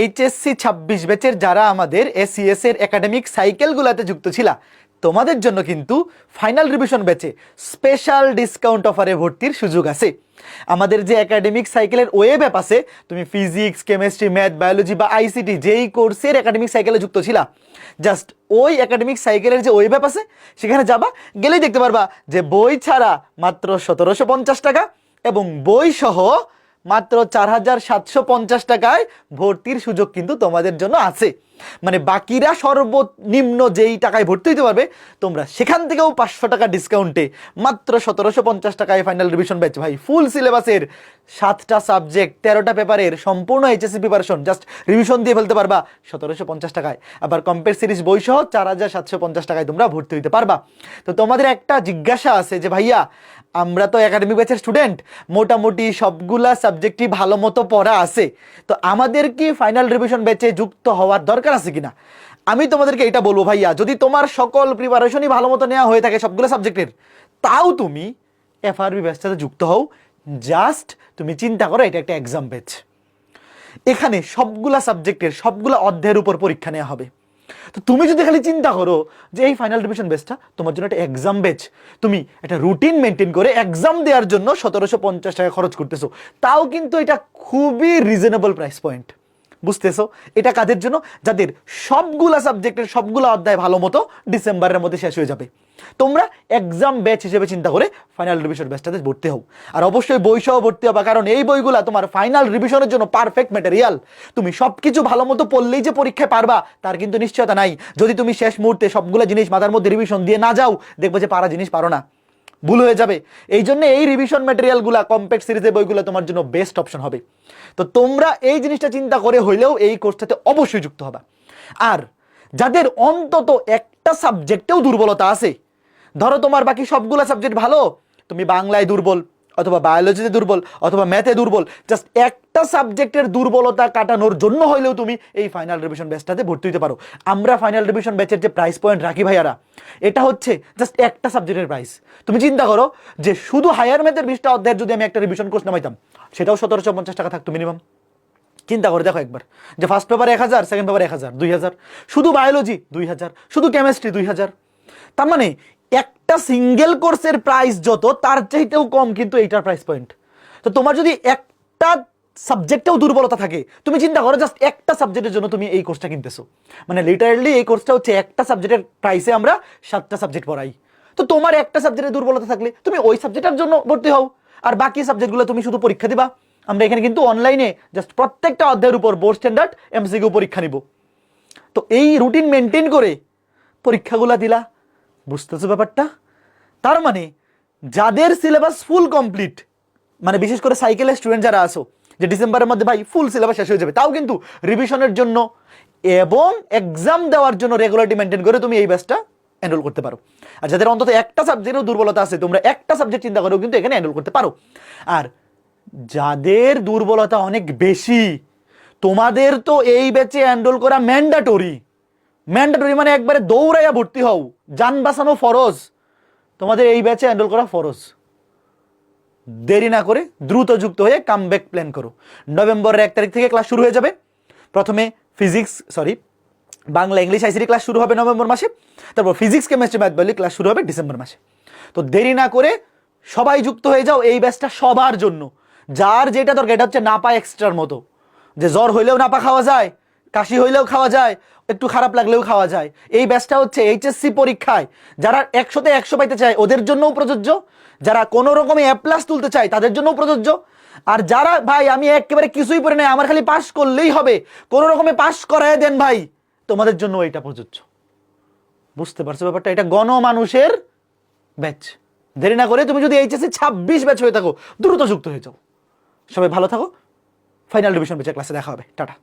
HSC ছাব্বিশ ব্যাচের যারা আমাদের এসিএস এর একাডেমিক সাইকেলগুলোতে যুক্ত ছিলা, তোমাদের জন্য কিন্তু ফাইনাল রিভিশন ব্যাচে স্পেশাল ডিসকাউন্ট অফারে ভর্তির সুযোগ আছে। আমাদের যে একাডেমিক সাইকেলের ওয়েব অ্যাপ আছে, তুমি ফিজিক্স কেমিস্ট্রি ম্যাথ বায়োলজি বা আইসিটি যেই কোর্সের একাডেমিক সাইকেলে যুক্ত ছিলা জাস্ট ওই একাডেমিক সাইকেলের যে ওয়েব অ্যাপ আছে, সেখানে যাবা, গেলেই দেখতে পারবা যে বই ছাড়া মাত্র সতেরোশো পঞ্চাশ টাকা এবং বই সহ মাত্র চার হাজার সাতশো পঞ্চাশ টাকায় ভর্তির সুযোগ কিন্তু তোমাদের জন্য আছে। মানে বাকিরা সর্বনিম্ন যেই টাকায় ভর্তি হতে পারবে, তোমরা সেখান থেকেও পাঁচশো টাকা ডিসকাউন্টে মাত্র সতেরোশো পঞ্চাশ টাকায় ফাইনাল রিভিশন ব্যাচ ভাই ফুল সিলেবাসের সাতটা সাবজেক্ট তেরোটা পেপারের সম্পূর্ণ এইচএসসি প্রিপারেশন জাস্ট রিভিশন দিয়ে ফেলতে পারবা সতেরোশো পঞ্চাশ টাকায়। আবার কম্পেয়ার সিরিজ বই সহ চার হাজার সাতশো পঞ্চাশ টাকায় তোমরা ভর্তি হতে পারবা। তো তোমাদের একটা জিজ্ঞাসা আছে যে, ভাইয়া, আমরা তো একাডেমিক ব্যাচের স্টুডেন্ট মোটামুটি সবগুলা সাবজেক্টই ভালো মতো পড়া আছে। তো আমাদের কি ফাইনাল রিভিশন ব্যাচে যুক্ত হওয়ার দরকার? আছে কিনা? আমি তোমাদেরকে এটা বলব, ভাইয়া, যদি তোমার সকল প্রিপারেশনই ভালো মতো নেওয়া হয়ে থাকে সবগুলো সাবজেক্টের তাও তুমি এফআরবি ব্যাচটাতে যুক্ত হও জাস্ট তুমি চিন্তা করো, এটা একটা এক্সাম ব্যাচ এখানে সবগুলা সাবজেক্টের সবগুলা অধ্যায়ের উপর পরীক্ষা নেওয়া হবে। তো তুমি যদি খালি চিন্তা করো যে এই ফাইনাল ডিভিশন বেচটা তোমার জন্য একটা এক্সাম বেচ তুমি একটা রুটিন মেনটেন করে এক্সাম দেওয়ার জন্য সতেরোশো পঞ্চাশ টাকা খরচ করতেছো, তাও কিন্তু এটা খুবই রিজনেবল প্রাইস পয়েন্ট বুঝতেছো? এটা কাদের জন্য? যাদের সবগুলা সাবজেক্টের সবগুলা অধ্যায় ভালো মতো ডিসেম্বরের মধ্যে শেষ হয়ে যাবে। তোমরা এক্সাম ব্যাচ হিসেবে চিন্তা করে ফাইনাল রিভিশন ব্যাচটাতে ভর্তি হও। আর অবশ্যই বই সহ ভর্তি হবা, কারণ এই বইগুলা তোমার ফাইনাল রিভিশনের জন্য পারফেক্ট ম্যাটেরিয়াল তুমি সব কিছু ভালো মতো পড়লেই যে পরীক্ষায় পারবা, তার কিন্তু নিশ্চয়তা নাই। যদি তুমি শেষ মুহূর্তে সবগুলো জিনিস মাথার মধ্যে রিভিশন দিয়ে না যাও, দেখবে যে পারা জিনিস পারো না। ভুল হয়ে যাবে। এই জন্য এই রিভিশন ম্যাটেরিয়ালগুলো কম্প্যাক্ট সিরিজের বইগুলো তোমার জন্য বেস্ট অপশন হবে। তো তোমরা এই জিনিসটা চিন্তা করে হইলেও এই কোর্সটাতে অবশ্যই যুক্ত হবা। আর যাদের অন্তত একটা সাবজেক্টেও দুর্বলতা আছে, ধরো তোমার বাকি সবগুলো সাবজেক্ট ভালো, তুমি বাংলায় দুর্বল অথবা বায়োলজিতে দুর্বল, অথবা ম্যাথে দুর্বল জাস্ট একটা সাবজেক্টের দুর্বলতা কাটানোর জন্য হইলেও তুমি এই ফাইনাল রিভিশন ব্যাচটাতে ভর্তি হতে পারো। আমরা ফাইনাল রিভিশন ব্যাচের যে প্রাইস পয়েন্ট রাখি ভাইয়ারা, এটা হচ্ছে জাস্ট একটা সাবজেক্টের প্রাইস তুমি চিন্তা করো যে শুধু হায়ার ম্যাথের বিশটা অধ্যায়ের যদি আমি একটা রিভিশন কোর্স নামাইতাম, সেটাও সতেরোশো পঞ্চাশ টাকা থাকতো মিনিমাম চিন্তা করে দেখো একবার। যে ফার্স্ট পেপার এক হাজার সেকেন্ড পেপার এক হাজার, দুই হাজার। শুধু বায়োলজি দুই হাজার, শুধু কেমিস্ট্রি দুই হাজার। তার মানে একটা সিঙ্গেল কোর্সের প্রাইস যত, তার চাইতেও কম কিন্তু এইটার প্রাইস পয়েন্ট তো তোমার যদি একটা সাবজেক্টেও দুর্বলতা থাকে, তুমি চিন্তা করো জাস্ট একটা সাবজেক্টের জন্য তুমি এই কোর্সটা কিনতেছো। মানে লিটারালি এই কোর্সটা হচ্ছে একটা সাবজেক্টের প্রাইসে আমরা সাতটা সাবজেক্ট পড়াই। তো তোমার একটা সাবজেক্টের দুর্বলতা থাকলে তুমি ওই সাবজেক্টের জন্য ভর্তি হও। আর বাকি সাবজেক্টগুলো তুমি শুধু পরীক্ষা দিবা। আমরা এখানে কিন্তু অনলাইনে জাস্ট প্রত্যেকটা অধ্যায়ের উপর বোর্ড স্ট্যান্ডার্ড এমসিকিউ পরীক্ষা নিব। তো এই রুটিন মেনটেন করে পরীক্ষাগুলো দিলা। বুঝতেছো ব্যাপারটা? তার মানে যাদের সিলেবাস ফুল কমপ্লিট মানে বিশেষ করে সাইকেলের স্টুডেন্ট যারা আসো যে ডিসেম্বরের মধ্যে ভাই ফুল সিলেবাস শেষ হয়ে যাবে, তাও কিন্তু রিভিশনের জন্য এবং এক্সাম দেওয়ার জন্য রেগুলারিটি মেনটেন করে তুমি এই ব্যাচটা এনরোল করতে পারো। আর যাদের অন্তত একটা সাবজেক্টেও দুর্বলতা আছে, তোমরা একটা সাবজেক্ট চিন্তা করেও কিন্তু এখানে এনরোল করতে পারো। আর যাদের দুর্বলতা অনেক বেশি, তোমাদের তো এই ব্যাচে এনরোল করা ম্যান্ডাটরি ম্যান্ডাটরি মানে একবারে দৌড়াইয়া ভর্তি হও। যান বাঁচানো ফরজ। তোমাদের এই ব্যাচে হ্যান্ডেল করা ফরজ। দেরি না করে দ্রুত যুক্ত হয়ে কামব্যাক প্ল্যান করো। নভেম্বরের এক তারিখ থেকে ক্লাস শুরু হয়ে যাবে। প্রথমে physics sorry Bangla, English ICT class শুরু হবে নভেম্বর মাসে। তারপর ফিজিক্স কেমিস্ট্রি ম্যাথ বলি ক্লাস শুরু হবে ডিসেম্বর মাসে। তো দেরি না করে সবাই যুক্ত হয়ে যাও এই ব্যাচটা সবার জন্য। যার যেটা দরকার, এটা হচ্ছে না নাপা এক্সট্রার মতো। যে জ্বর হইলেও নাপা খাওয়া যায়। কাশি হইলেও খাওয়া যায়, একটু খারাপ লাগলেও খাওয়া যায়। এই ব্যাচটা হচ্ছে এইচএসসি পরীক্ষায়। যারা একশোতে একশো পাইতে চায়, ওদের জন্যও প্রযোজ্য। যারা কোনো রকমে এ প্লাস তুলতে চায়, তাদের জন্যও প্রযোজ্য। আর যারা, ভাই, আমি একেবারে কিছুই পড়ে নাই, আমার খালি পাশ করলেই হবে। কোনো রকমে পাশ করায় দেন, ভাই। তোমাদের জন্য এটা প্রযোজ্য। বুঝতে পারছ ব্যাপারটা? এটা গণমানুষের ব্যাচ দেরি না করে তুমি যদি এইচএসসি ছাব্বিশ ব্যাচ হয়ে থাকো, দ্রুত যুক্ত হয়ে যাও। সবাই ভালো থাকো। ফাইনাল ডিভিশন ব্যাচের ক্লাসে দেখা হবে। টাটা।